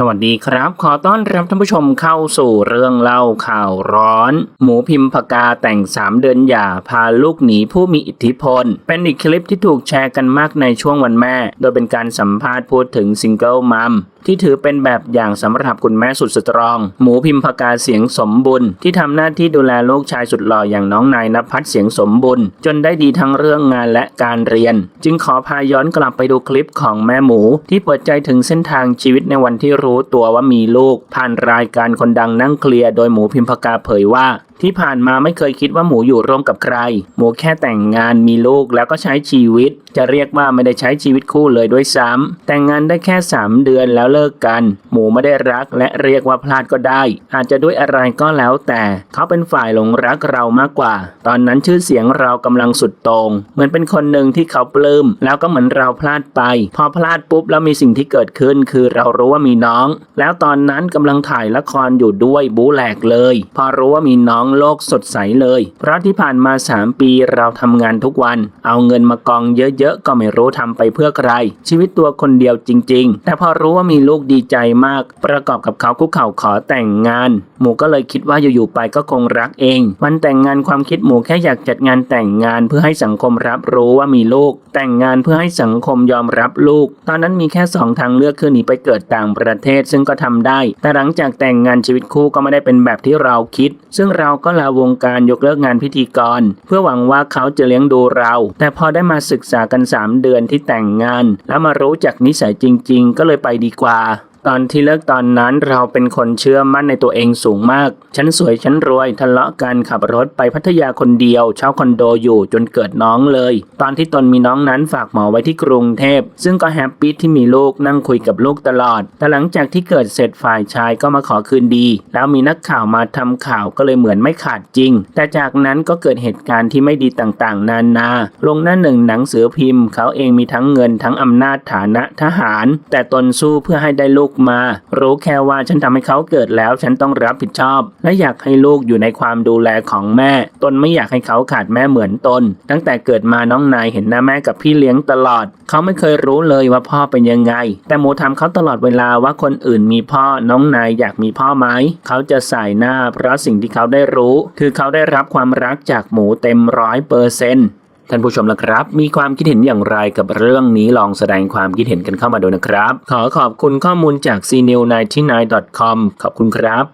สวัสดีครับ ขอต้อนรับท่านผู้ชมเข้าสู่เรื่องเล่าข่าวร้อน หมูพิมพกาแต่ง 3 เดือนหย่าพาลูกหนีผู้มีอิทธิพล เป็นอีกคลิปที่ถูกแชร์กันมากในช่วงวันแม่ โดยเป็นการสัมภาษณ์พูดถึงซิงเกิลมัมที่ถือเป็นแบบอย่างสำหรับคุณแม่สุดสตรอง หมูพิมพกาเสียงสมบุญที่ทำหน้าที่ดูแลลูกชายสุดหล่ออย่างน้องนายนภัสเสียงสมบุญจนได้ดีทั้งเรื่องงานและการเรียน จึงขอพาย้อนกลับไปดูคลิปของแม่หมู ที่เปิดใจถึงเส้นทางชีวิตในวันที่รูู้้ตัวว่ามีลูก ผ่านรายการคนดังนั่งเคลียร์โดยหมูพิมพกาเผยว่า ที่ผ่านมาไม่เคยคิดว่าหมูอยู่ร่วมกับใคร หมูแค่แต่งงานมีลูกแล้วก็ใช้ชีวิต จะเรียกว่าไม่ได้ใช้ชีวิตคู่เลยด้วยซ้ำแต่งงานได้แค่ 3 เดือนแล้วเลิกกัน หมูไม่ได้รักและเรียกว่าพลาดก็ได้ อาจจะด้วยอะไรก็แล้วแต่เขาเป็นฝ่ายหลงรักเรามากกว่า ตอนนั้นชื่อเสียงเรากำลังสุดโตง่งเหมือนเป็นคนหนึ่งที่เขาปลื้มแล้วก็เหมือนเราพลาดไป พอพลาดปุ๊บแล้วมีสิ่งที่เกิดขึ้น คือเรารู้ว่ามีน้อง แล้วตอนนั้นกำลังถ่ายละครอยู่ด้วยบูแหลกเลย พอรู้ว่ามีน้องโลกสดใสเลย เพราะที่ผ่านมา 3 ปีเราทำงานทุกวัน เอาเงินมากองเยอะๆ ก็ไม่รู้ทำไปเพื่อใคร ชีวิตตัวคนเดียวจริง ๆ แต่พอรู้ว่ามีลูกดีใจมาก ประกอบกับเขาคุกเข่าขอแต่งงาน หมูก็เลยคิดว่าอยู่ๆไปก็คงรักเอง วันแต่งงานความคิดหมูแค่อยากจัดงานแต่งงานเพื่อให้สังคมรับรู้ว่ามีลูก แต่งงานเพื่อให้สังคมยอมรับลูก ตอนนั้นมีแค่สองทางเลือกคือหนีไปเกิดต่างประเทศซึ่งก็ทำได้ แต่หลังจากแต่งงานชีวิตคู่ก็ไม่ได้เป็นแบบที่เราคิด ซึ่งเราก็ลาวงการยกเลิกงานพิธีกร เพื่อหวังว่าเขาจะเลี้ยงดูเรา แต่พอได้มาศึกษากัน 3 เดือนที่แต่งงาน แล้วมารู้จักนิสัยจริง ๆ ก็เลยไปดีกว่า ตอนที่เลิกตอนนั้นเราเป็นคนเชื่อมั่นในตัวเองสูงมาก ฉันสวยฉันรวยทะเลาะกันขับรถไปพัทยาคนเดียวเช่าคอนโดอยู่จนเกิดน้องเลย ตอนที่ตนมีน้องนั้นฝากหมอไว้ที่กรุงเทพ ซึ่งก็แฮปปี้ที่มีลูกนั่งคุยกับลูกตลอด แต่หลังจากที่เกิดเสร็จฝ่ายชายก็มาขอคืนดี แล้วมีนักข่าวมาทำข่าวก็เลยเหมือนไม่ขาดจริง แต่จากนั้นก็เกิดเหตุการณ์ที่ไม่ดีต่างๆ นานา ลงหน้าหนึ่งหนังสือพิมพ์ เขาเองมีทั้งเงินทั้งอำนาจฐานะทหาร แต่ตนสู้เพื่อให้ได้ลูกมา รู้แค่ว่าฉันทำให้เขาเกิดแล้วฉันต้องรับผิดชอบ และอยากให้ลูกอยู่ในความดูแลของแม่ ตนไม่อยากให้เขาขาดแม่เหมือนตน ตั้งแต่เกิดมาน้องนายเห็นหน้าแม่กับพี่เลี้ยงตลอด เขาไม่เคยรู้เลยว่าพ่อเป็นยังไง แต่หมูถาเขาตลอดเวลาว่าคนอื่นมีพ่อน้องนายอยากมีพ่อไหมเขาจะใสายหน้าเพราะสิ่งที่เขาได้รู้ คือเขาได้รับความรักจากหมูเต็มร้อยเปอร์เซ็นต์ ท่านผู้ชมละครับ มีความคิดเห็นอย่างไรกับเรื่องนี้ลองแสดงความคิดเห็นกันเข้ามาดูนะครับ ขอขอบคุณข้อมูลจาก cnew99.com ขอบคุณครับ